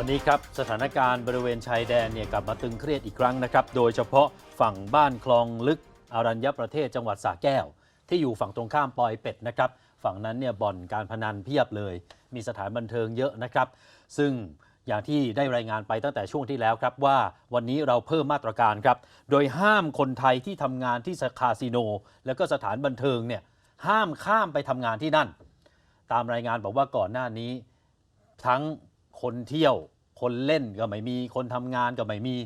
วันนี้ครับสถานการณ์บริเวณชายแดนเนี่ยกลับมาตึงเครียดอีกครั้งนะครับโดยเฉพาะฝั่งบ้านคลองลึกอารัญญประเทศจังหวัดสระแก้ว ที่อยู่ฝั่งตรงข้ามปอยเป็ดนะครับฝั่งนั้นเนี่ยบ่อนการพนันเพียบเลย มีสถานบันเทิงเยอะนะครับ ซึ่งอย่างที่ได้รายงานไปตั้งแต่ช่วงที่แล้วครับว่าวันนี้เราเพิ่มมาตรการครับ โดยห้ามคนไทยที่ทำงานที่คาสิโน แล้วก็สถานบันเทิงเนี่ยห้ามข้ามไปทำงานที่นั่น ตามรายงานบอกว่าก่อนหน้านี้ทั้ง คนเที่ยว คนเล่นก็ไม่มี คนทำงานก็ไม่มี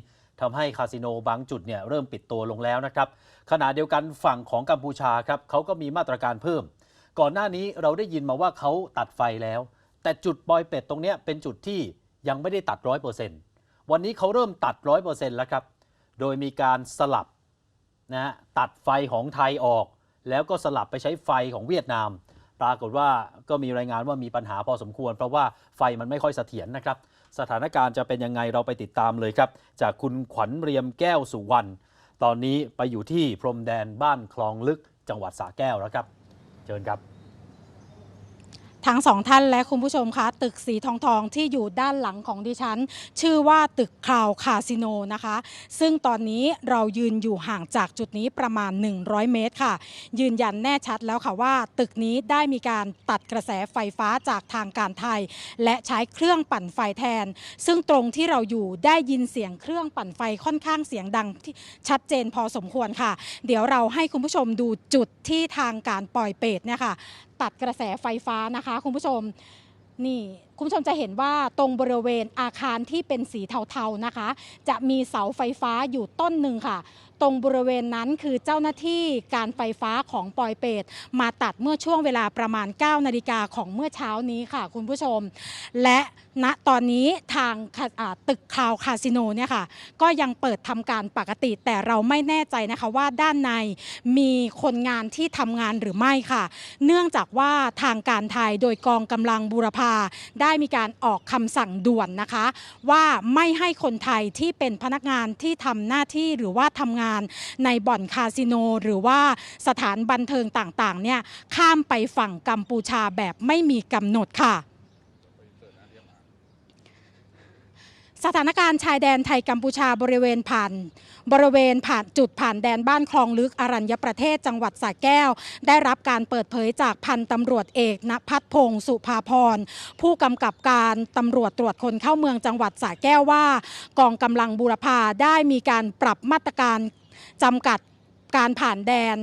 ทำให้คาสิโนบางจุดเนี่ยเริ่มปิดตัวลงแล้วนะครับ ขณะเดียวกันฝั่งของกัมพูชาครับเขาก็มีมาตรการเพิ่ม ก่อนหน้านี้เราได้ยินมาว่าเขาตัดไฟแล้ว แต่จุดปอยเป็ดตรงนี้เป็นจุดที่ยังไม่ได้ตัดร้อยเปอร์เซ็นต์วันนี้เขาเริ่มตัดร้อยเปอร์เซ็นต์แล้วครับ โดยมีการสลับนะตัดไฟของไทยออก แล้วก็สลับไปใช้ไฟของเวียดนาม ปรากฏว่าก็มีรายงานว่ามีปัญหาพอสมควร เพราะว่าไฟมันไม่ค่อยเสถียรนะครับ สถานการณ์จะเป็นยังไงเราไปติดตามเลยครับ จากคุณขวัญเรียมแก้วสุวรรณตอนนี้ไปอยู่ที่พรมแดนบ้านคลองลึกจังหวัดสระแก้วแล้วครับ เชิญครับ ทั้งสองท่านและคุณผู้ชมคะตึกสีทองทองที่อยู่ด้านหลังของดิฉัน ชื่อว่าตึกคราวคาสิโนนะคะ ซึ่งตอนนี้เรายืนอยู่ห่างจากจุดนี้ประมาณ 100 เมตรค่ะ ยืนยันแน่ชัดแล้วค่ะว่า ตึกนี้ได้มีการตัดกระแสไฟฟ้าจากทางการไทย และใช้เครื่องปั่นไฟแทน ซึ่งตรงที่เราอยู่ได้ยินเสียงเครื่องปั่นไฟค่อนข้างเสียงดังที่ชัดเจนพอสมควรค่ะ เดี๋ยวเราให้คุณผู้ชมดูจุดที่ทางการปล่อยเปรตเนี่ยค่ะ ตัดกระแสไฟฟ้านะคะ คุณผู้ชมนี่ คุณผู้ชมจะเห็นว่าตรงบริเวณอาคารที่เป็นสีเทาๆนะคะ จะมีเสาไฟฟ้าอยู่ต้นหนึ่งค่ะ ตรงบริเวณนั้นคือเจ้าหน้าที่การไฟฟ้าของปอยเปตมาตัดเมื่อช่วงเวลาประมาณ 9 นาฬิกาของเมื่อเช้านี้ค่ะ คุณผู้ชม และณตอนนี้ทางตึกคาวคาสิโนเนี่ยค่ะ ก็ยังเปิดทำการปกติ แต่เราไม่แน่ใจนะคะว่าด้านในมีคนงานที่ทำงานหรือไม่ค่ะ เนื่องจากว่าทางการไทยโดยกองกำลังบูรพาได้ได้มีการออกคำสั่งด่วนนะคะ ว่าไม่ให้คนไทยที่เป็นพนักงานที่ทำหน้าที่หรือว่าทำงานในบ่อนคาสิโน หรือว่าสถานบันเทิงต่างๆเนี่ยข้ามไปฝั่งกัมพูชาแบบไม่มีกำหนดค่ะ สถานการณ์ชายแดนไทยกัมพูชาบริเวณผ่าน บริเวณผ่านจุดผ่านแดนบ้านคลองลึกอรัญญประเทศจังหวัดสระแก้ว ได้รับการเปิดเผยจากพันตำรวจเอกณพัฒน์พงศ์สุภาพรผู้กำกับการตำรวจตรวจคนเข้าเมืองจังหวัดสระแก้วว่า กองกำลังบูรพาได้มีการปรับมาตรการจำกัด การผ่านแดน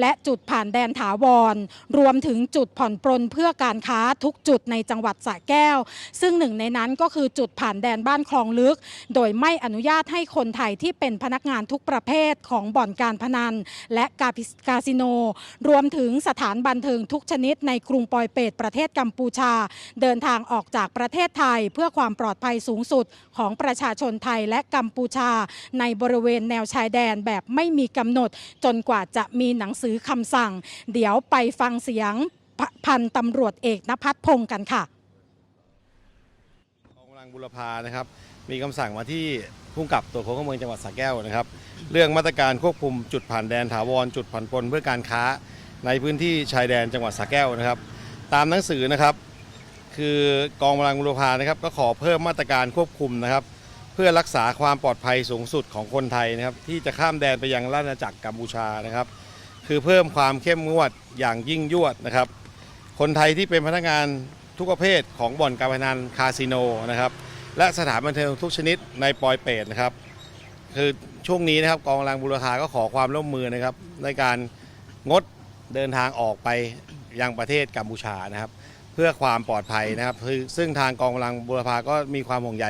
และจุดผ่านแดนถาวร รวมถึงจุดผ่อนปรนเพื่อการค้าทุกจุดในจังหวัดสระแก้ว ซึ่งหนึ่งในนั้นก็คือจุดผ่านแดนบ้านคลองลึก โดยไม่อนุญาตให้คนไทยที่เป็นพนักงานทุกประเภทของบ่อนการพนัน และกากาสิโน รวมถึงสถานบันเทิงทุกชนิดในกรุงปอยเปตประเทศกัมพูชา เดินทางออกจากประเทศไทยเพื่อความปลอดภัยสูงสุดของประชาชนไทยและกัมพูชา ในบริเวณแนวชายแดนแบบไม่มีกำหนดจนกว่าจะมีหนังสือคำสั่ง เดี๋ยวไปฟังเสียงพพันตำรวจเอกนภัทรพงศ์กันค่ะกองกำลังบุรพานะครับ มีคำสั่งมาที่ผู้กับตรวจคนเข้าเมืองจังหวัดสระแก้วนะครับ เรื่องมาตรการควบคุมจุดผ่านแดนถาวรจุดผ่อนปนเพื่อการค้าในพื้นที่ชายแดนจังหวัดสระแก้วนะครับ ตามหนังสือนะครับ คือกองกำลังบุรพานะครับ ก็ขอเพิ่มมาตรการควบคุมนะครับ เพื่อรักษาความปลอดภัยสูงสุดของคนไทยนะครับ ที่จะข้ามแดนไปยังราชอาณาจักรกัมพูชานะครับ คือเพิ่มความเข้มงวดอย่างยิ่งยวดนะครับ คนไทยที่เป็นพนักงานทุกประเภทของบ่อนการพนันคาสิโนนะครับ และสถานบันเทิงทุกชนิดในปอยเปตนะครับ คือช่วงนี้นะครับกองกำลังบุรพาก็ขอความร่วมมือนะครับ ในการงดเดินทางออกไปยังประเทศกัมพูชานะครับ เพื่อความปลอดภัยนะครับคือซึ่งทางกองกำลังบุรพาก็มีความห่วงใย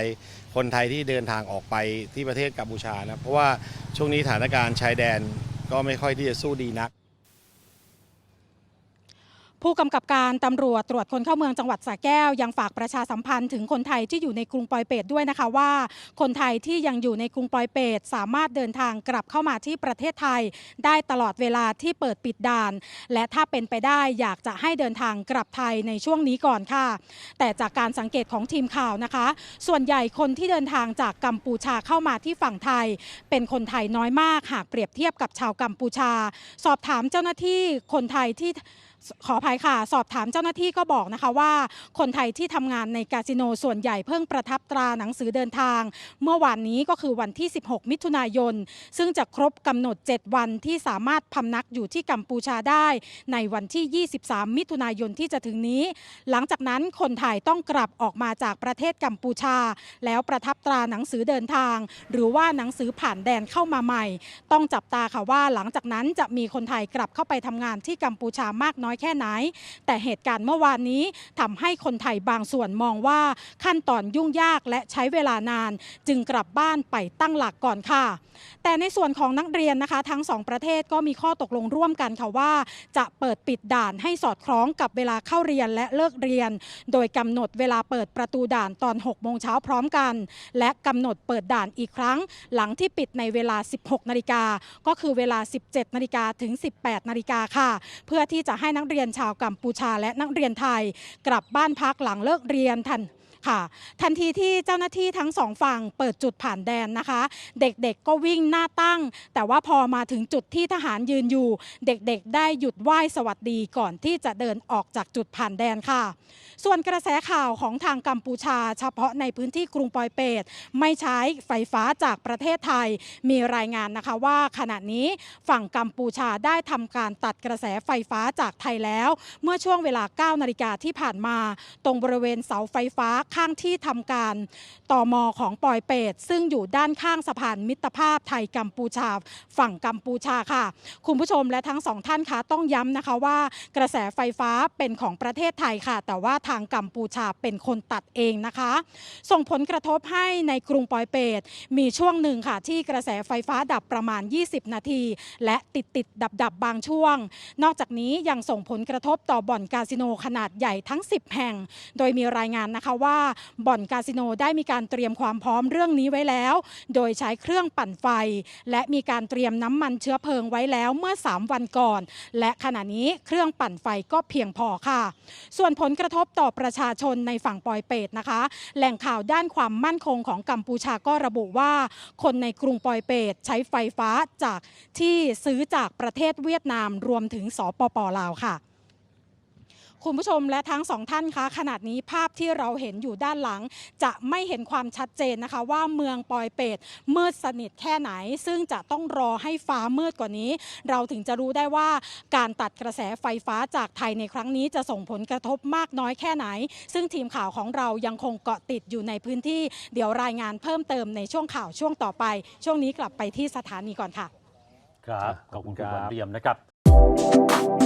คนไทยที่เดินทางออกไปที่ประเทศกัมพูชานะครับเพราะว่าช่วงนี้สถานการณ์ชายแดนก็ไม่ค่อยที่จะสู้ดีนัก ผู้กำกับการตำรวจตรวจคนเข้าเมืองจังหวัดสระแก้ว ยังฝากประชาสัมพันธ์ถึงคนไทยที่อยู่ในกรุงปอยเปตด้วยนะคะว่า คนไทยที่ยังอยู่ในกรุงปอยเปตสามารถเดินทางกลับเข้ามาที่ประเทศไทย ได้ตลอดเวลาที่เปิดปิดด่าน และถ้าเป็นไปได้อยากจะให้เดินทางกลับไทยในช่วงนี้ก่อนค่ะ แต่จากการสังเกตของทีมข่าวนะคะ ส่วนใหญ่คนที่เดินทางจากกัมพูชาเข้ามาที่ฝั่งไทย เป็นคนไทยน้อยมากหากเปรียบเทียบกับชาวกัมพูชา สอบถามเจ้าหน้าที่คนไทยที่ ขออภัยค่ะ สอบถามเจ้าหน้าที่ก็บอกนะคะว่า คนไทยที่ทำงานในคาสิโนส่วนใหญ่เพิ่งประทับตราหนังสือเดินทาง เมื่อวานนี้ก็คือวันที่ 16 มิถุนายน ซึ่งจะครบกำหนด 7 วันที่สามารถพำนักอยู่ที่กัมพูชาได้ ในวันที่ 23 มิถุนายนที่จะถึงนี้ หลังจากนั้นคนไทยต้องกลับออกมาจากประเทศกัมพูชา แล้วประทับตราหนังสือเดินทาง หรือว่าหนังสือผ่านแดนเข้ามาใหม่ ต้องจับตาค่ะว่าหลังจากนั้นจะมีคนไทยกลับเข้าไปทำงานที่กัมพูชามากน้อยแค่ไหน แต่เหตุการณ์เมื่อวานนี้ทำให้คนไทยบางส่วนมองว่าขั้นตอนยุ่งยากและใช้เวลานาน จึงกลับบ้านไปตั้งหลักก่อนค่ะ แต่ในส่วนของนักเรียนนะคะ ทั้งสองประเทศก็มีข้อตกลงร่วมกันค่ะว่า จะเปิดปิดด่านให้สอดคล้องกับเวลาเข้าเรียนและเลิกเรียน โดยกำหนดเวลาเปิดประตูด่านตอน 6 โมงเช้าพร้อมกัน และกำหนดเปิดด่านอีกครั้ง หลังที่ปิดในเวลา 16 นาฬิกา ก็คือเวลา 17 นาฬิกาถึง 18 นาฬิกาค่ะ เพื่อที่จะให้นักักเรียนชาวกัมพูชาและนักเรียนไทย กลับบ้านพักหลังเลิกเรียนทัน ค่ะ ทันทีที่เจ้าหน้าที่ทั้งสองฝั่งเปิดจุดผ่านแดนนะคะ เด็กๆก็วิ่งหน้าตั้ง แต่ว่าพอมาถึงจุดที่ทหารยืนอยู่ เด็กๆ ได้หยุดไหว้สวัสดีก่อนที่จะเดินออกจากจุดผ่านแดนค่ะ ส่วนกระแสข่าวของทางกัมพูชา เฉพาะในพื้นที่กรุงปอยเปตไม่ใช้ไฟฟ้าจากประเทศไทย มีรายงานนะคะว่าขณะนี้ฝั่งกัมพูชาได้ทำการตัดกระแสไฟฟ้าจากไทยแล้ว เมื่อช่วงเวลา 9 นาฬิกาที่ผ่านมา ตรงบริเวณเสาไฟฟ้าข้างที่ทำการต่อมอของปอยเปตซึ่งอยู่ด้านข้างสะพานมิตรภาพไทยกัมพูชา ฝั่งกัมพูชาค่ะ คุณผู้ชมและทั้งสองท่านคะต้องย้ำนะคะว่ากระแสไฟฟ้าเป็นของประเทศไทยค่ะ แต่ว่าทางกัมพูชาเป็นคนตัดเองนะคะ ส่งผลกระทบให้ในกรุงปอยเปตมีช่วงหนึ่งค่ะ ที่กระแสไฟฟ้าดับประมาณ 20 นาที และติดติดดับดับบางช่วง นอกจากนี้ยังส่งผลกระทบต่อบ่อนคาสิโนขนาดใหญ่ทั้ง 10 แห่ง โดยมีรายงานนะคะว่าบ่อนคาสิโนได้มีการเตรียมความพร้อมเรื่องนี้ไว้แล้ว โดยใช้เครื่องปั่นไฟ และมีการเตรียมน้ำมันเชื้อเพลิงไว้แล้วเมื่อ 3 วันก่อน และขณะนี้เครื่องปั่นไฟก็เพียงพอค่ะ ส่วนผลกระทบต่อประชาชนในฝั่งปอยเปตนะคะ แหล่งข่าวด้านความมั่นคงของกัมพูชาก็ระบุว่า คนในกรุงปอยเปตใช้ไฟฟ้าจากที่ซื้อจากประเทศเวียดนามรวมถึงสปปลาวค่ะ คุณผู้ชมและทั้งสองท่านคะขนาดนี้ภาพที่เราเห็นอยู่ด้านหลัง จะไม่เห็นความชัดเจนนะคะ ว่าเมืองปอยเปตมืดสนิทแค่ไหน ซึ่งจะต้องรอให้ฟ้ามืดกว่านี้ เราถึงจะรู้ได้ว่าการตัดกระแสไฟฟ้าจากไทยในครั้งนี้จะส่งผลกระทบมากน้อยแค่ไหน ซึ่งทีมข่าวของเรายังคงเกาะติดอยู่ในพื้นที่ เดี๋ยวรายงานเพิ่มเติมในช่วงข่าวช่วงต่อไป ช่วงนี้กลับไปที่สถานีก่อนค่ะ ครับ ขอบคุณคุณขอบคุณครับวันเรียมนะครับ